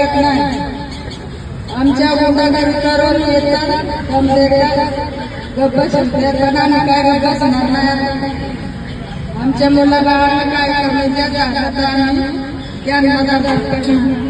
लागत नाही. आमच्या गुंडागारीकरून येतात गप्प संपल्यापणाने काय गप्पा नाही आमच्या मुलाबाळांना काय करण्याच्या त्यांना